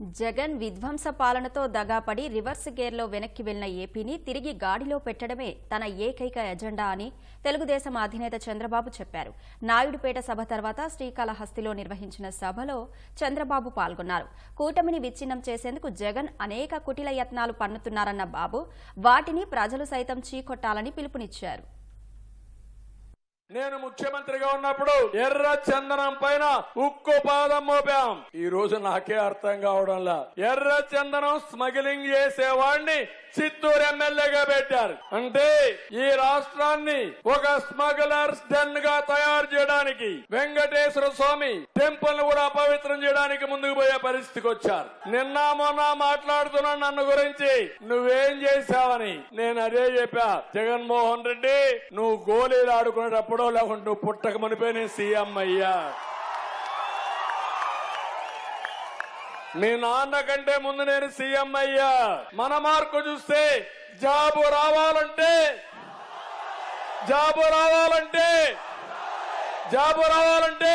Jagan విధ్వంస పాలనతో దగాపడి reverse గేర్లో వెనక్కి వెళ్ళిన ఏపీని తిరిగి గాడిలో పెట్టడమే తన ఏకైక ఎజెండా అని తెలుగుదేశం అధినేత చంద్రబాబు చెప్పారు. నాయుడుపేట సభ తర్వాత శ్రీకాళహస్తిలో నిర్వహించిన సభలో చంద్రబాబు పాల్గొన్నారు. కూటమిని విచ్ఛిన్నం చేసేందుకు జగన్ అనేక కుటిల యత్నాలు పన్నుతున్నారన్న బాబు వాటిని ప్రజలు సైతం చీకొట్టాలని పిలుపునిచ్చారు. నేను ముఖ్యమంత్రిగా ఉన్నప్పుడు ఎర్ర చందనం పైన ఉక్కు పాదం మోపాం. ఈ రోజు నాకే అర్థం కావడంలా. ఎర్ర చందనం స్మగ్లింగ్ చేసేవాడిని చిత్తూరు ఎమ్మెల్యేగా పెట్టారు. అంటే ఈ రాష్ట్రాన్ని ఒక స్మగ్లర్స్ డెన్గా తయారు చేయడానికి వెంకటేశ్వర స్వామి టెంపుల్ కూడా అపవిత్రం చేయడానికి ముందుకు పోయే పరిస్థితికి వచ్చారు. నిన్న మొన్న మాట్లాడుతున్నాను నన్ను గురించి నువ్వేం చేశావని నేను అదే చెప్పా. జగన్మోహన్ రెడ్డి నువ్వు గోళీలు ఆడుకునేటప్పుడు ఫోటోలో ఉంటూ పుట్టక మునిపే నేను సీఎం అయ్యా. మీ నాన్న కంటే ముందు నేను సీఎం అయ్యా. మన మార్కు చూస్తే జాబు రావాలంటే జాబు రావాలంటే జాబు రావాలంటే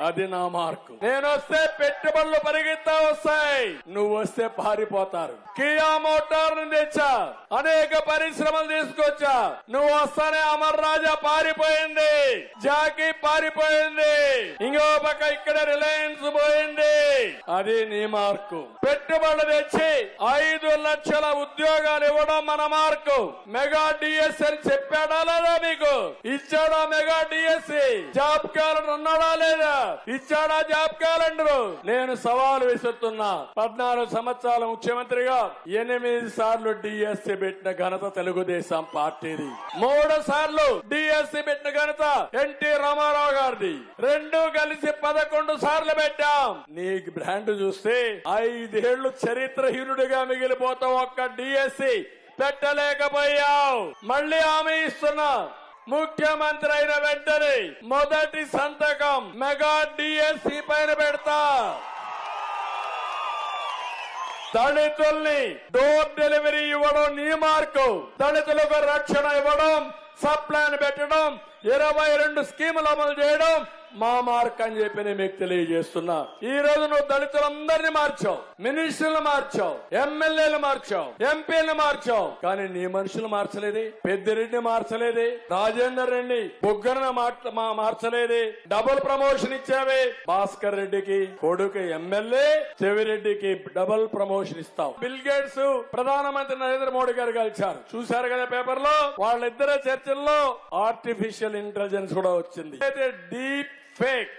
అది నా మార్కు. నేను వస్తే పెట్టుబడులు పరిగెత్తా వస్తాయి. నువ్వు వస్తే పారిపోతారు. కియా మోటార్ తెచ్చా. అనేక పరిశ్రమలు తీసుకొచ్చా. నువ్వు వస్తానే అమర్ రాజా పారిపోయింది. జాకీ పారిపోయింది. ఇంకో పక్క ఇక్కడ రిలయన్స్ పోయింది. అది నీ మార్కు. పెట్టుబడులు తెచ్చి ఐదు లక్షల ఉద్యోగాలు ఇవ్వడం మన మార్కు. మెగా డిఎస్ అని చెప్పాడా లేదా? మీకు ఇచ్చాడా మెగా డిఎస్సి జాబ్ క్యాలెండర్ అన్నాడా లేదా? ఇచ్చాడా జాబ్ క్యాలెండర్? నేను సవాలు విసురుతున్నా. పద్నాలుగు సంవత్సరాల ముఖ్యమంత్రిగా ఎనిమిది సార్లు డిఎస్సి పెట్టిన ఘనత తెలుగుదేశం పార్టీది. మూడు సార్లు డిఎస్సి పెట్టిన ఘనత ఎన్టీ రామారావు గారిది. రెండు కలిసి పదకొండు సార్లు పెట్టాం. నీ బ్రాండ్ చూస్తే ఐదేళ్ళు చరిత్రహీనుడిగా మిగిలిపోతావు ఒక్క డిఎస్సి పెట్టలేకపోయావు. మళ్ళీ హామీ ఇస్తున్నా. ముఖ్యమంత్రి అయిన వెంటనే మొదటి సంతకం మెగా డిఎస్సి పైన పెడతా. దళితుల్ని డోర్ డెలివరీ ఇవ్వడం నీ మార్కు దళితులకు రక్షణ ఇవ్వడం సబ్ ప్లాన్ పెట్టడం ఇరవై రెండు స్కీములు అమలు చేయడం మా మార్క్ అని చెప్పి నేను మీకు తెలియజేస్తున్నా. ఈ రోజు నువ్వు దళితులందరినీ మార్చావు మినిస్టర్లు మార్చావు ఎమ్మెల్యేలు మార్చావు ఎంపీలు మార్చావు. కానీ నీ మనుషులు మార్చలేదు పెద్దిరెడ్డి మార్చలేదు రాజేందర్ రెడ్డి బుగ్గన మార్చలేదే. డబుల్ ప్రమోషన్ ఇచ్చావే. భాస్కర్ రెడ్డికి కొడుకు ఎమ్మెల్యే చెవిరెడ్డికి డబుల్ ప్రమోషన్ ఇస్తావు. బిల్ గేట్స్ ప్రధానమంత్రి నరేంద్ర మోడీ గారు కలిశారు. చూశారు కదా పేపర్లో వాళ్ళిద్దరి చర్చల్లో ఆర్టిఫిషియల్ ఇంటెలిజెన్స్ కూడా వచ్చింది. అయితే డీప్ ఫేక్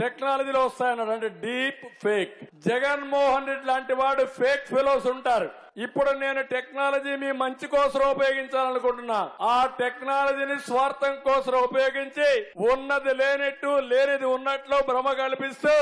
టెక్నాలజీలో వస్తాయన్నారు అంటే డీప్ ఫేక్ జగన్మోహన్ రెడ్డి లాంటి వాడు ఫేక్ ఫెలోస్ ఉంటారు. ఇప్పుడు నేను టెక్నాలజీ మీ మంచి కోసం ఉపయోగించాలనుకుంటున్నా. ఆ టెక్నాలజీని స్వార్థం కోసం ఉపయోగించి ఉన్నది లేనట్టు లేనిది ఉన్నట్లు భ్రమ కల్పిస్తూ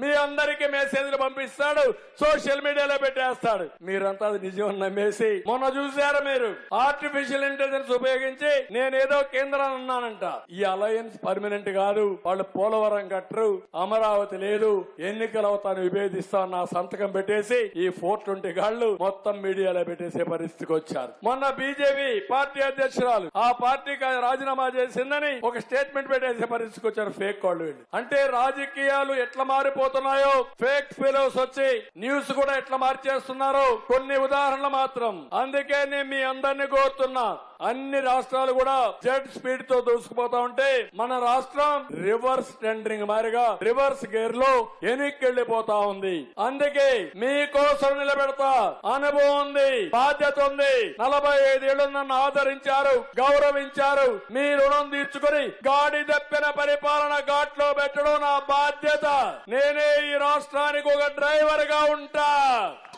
మీ అందరికి మెసేజ్లు పంపిస్తాడు. సోషల్ మీడియాలో పెట్టేస్తాడు. మీరంతా అది నిజం నమ్మేసి. మొన్న చూసారు మీరు? ఆర్టిఫిషియల్ ఇంటెలిజెన్స్ ఉపయోగించి నేనేదో కేంద్రాన్ని ఉన్నానంట ఈ అలయన్స్ పర్మనెంట్ కాదు. వాళ్ళు పోలవరం కట్టరు. అమరావతి లేదు. ఎన్నికలు అవుతాను విభేదిస్తా నా సంతకం పెట్టేసి ఈ ఫోర్ ట్వంటీ గాళ్ళు మొత్తం మీడియాలో పెట్టేసే పరిస్థితికి వచ్చారు. మొన్న బీజేపీ పార్టీ అధ్యక్షురాలు ఆ పార్టీకి రాజీనామా చేసిందని ఒక స్టేట్మెంట్ పెట్టేసే పరిస్థితికి వచ్చారు. ఫేక్ వాళ్ళు. అంటే రాజకీయాలు ఎట్లా మారిపోతున్నాయో ఫేక్ ఫిలోస్ వచ్చి న్యూస్ కూడా ఎట్లా మార్చేస్తున్నారో? కొన్ని ఉదాహరణలు మాత్రం. అందుకే నేను మీ అందరినీ కోరుతున్నా. అన్ని రాష్ట్రాలు కూడా జెట్ స్పీడ్తో దూసుకుపోతా ఉంటే మన రాష్ట్రం రివర్స్ టెండరింగ్ మారిగా రివర్స్ గేర్లో వెనక్కి ఉంది. అందుకే మీకోసం నిలబెడతా అనుభవం ఉంది బాధ్యత ఉంది. నలభై ఐదేళ్ళు నన్ను ఆదరించారు గౌరవించారు. మీ రుణం తీర్చుకుని గాడి దప్పిన పరిపాలన ఘాట్లో పెట్టడం నా బాధ్యత. నేనే ఈ రాష్ట్రానికి ఒక డ్రైవర్గా ఉంటా.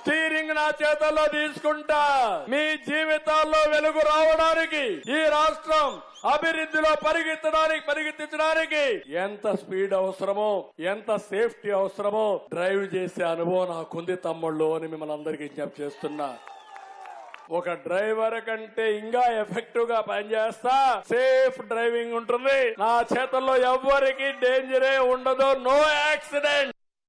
స్టీరింగ్ నా చేతల్లో తీసుకుంటా. మీ జీవితాల్లో వెలుగు రావడానికి ఈ రాష్ట్రం అభివృద్ధిలో పరిగెత్తడానికి పరిగెత్తించడానికి ఎంత స్పీడ్ అవసరమో ఎంత సేఫ్టీ అవసరమో డ్రైవ్ చేసే అనుభవం నాకుంది తమ్ముళ్ళు అని మిమ్మల్ని అందరికీ విజ్ఞప్తి చేస్తున్నా. ఒక డ్రైవర్ కంటే ఇంకా ఎఫెక్టివ్గా పనిచేస్తా. సేఫ్ డ్రైవింగ్ ఉంటుంది. నా చేతల్లో ఎవరికి డేంజరే ఉండదు. No accident